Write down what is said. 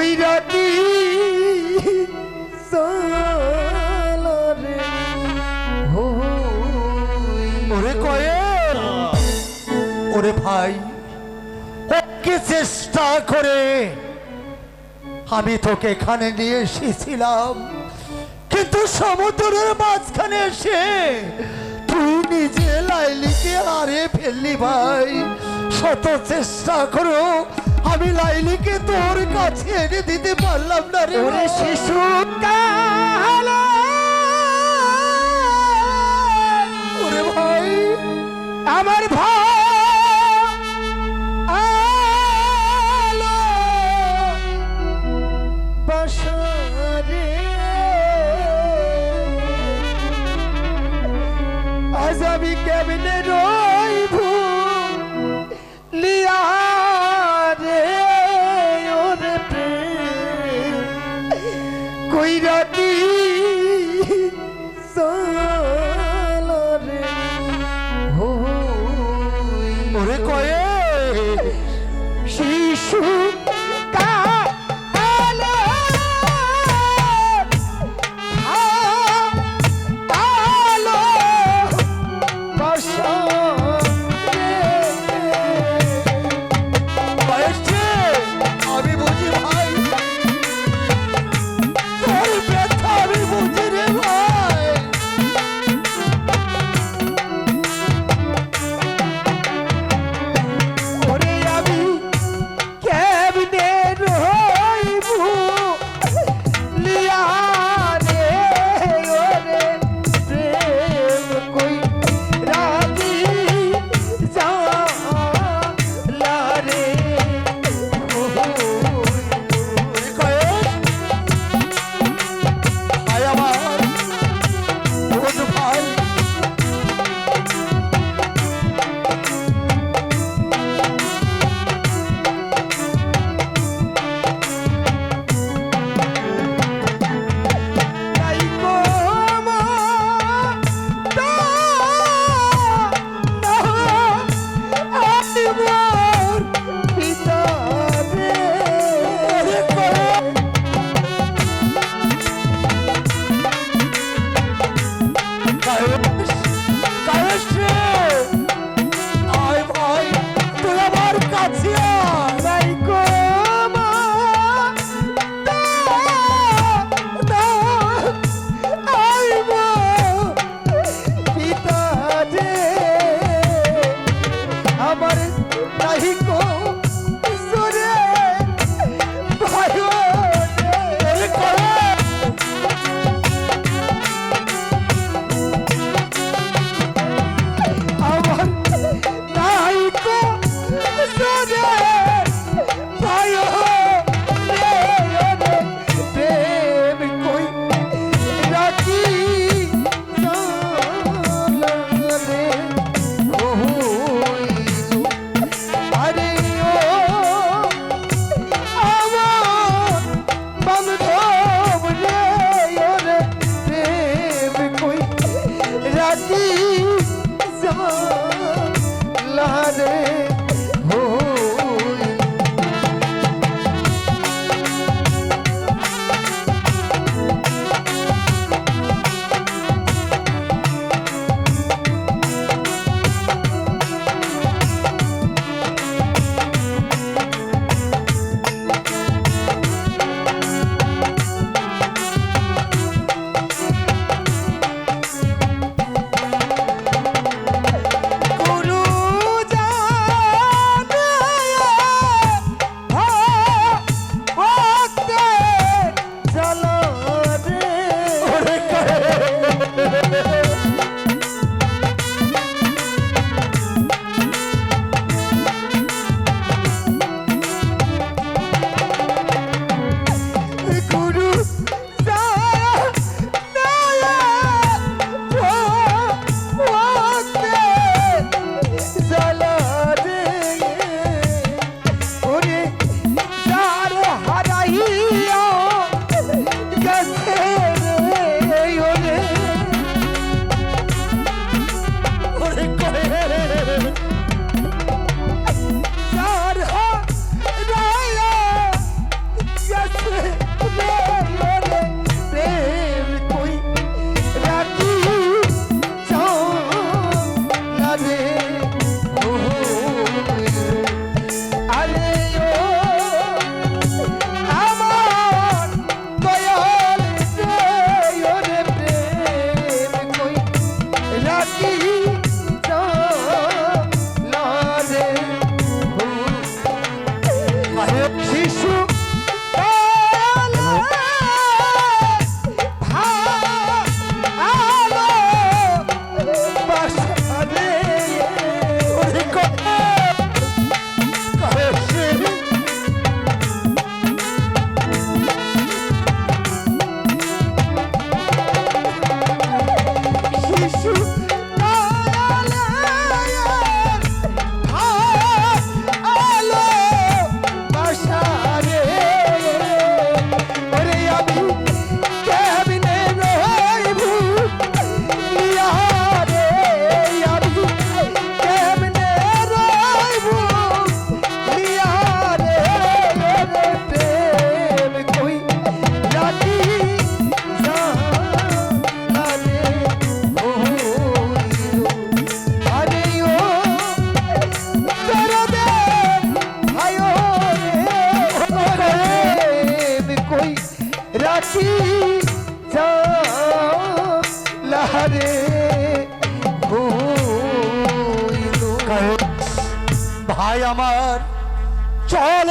কইরা কি ওরে কয়েল ওরে ভাই কি চেষ্টা করে আমি তোকে এখানে নিয়ে এসেছিলাম কিন্তু সমুদ্রের মাঝখানে এসে তুই নিজে লাইলিকে হারিয়ে ফেললি ভাই। শত চেষ্টা করো আমি লাইলিকে তোর কাছে এনে দিতে পারলাম না রে ওরে শিশু ওরে ভাই। আমার বসরে। আজ আমি কেমনে রইব? লিয়া शादी আমার চল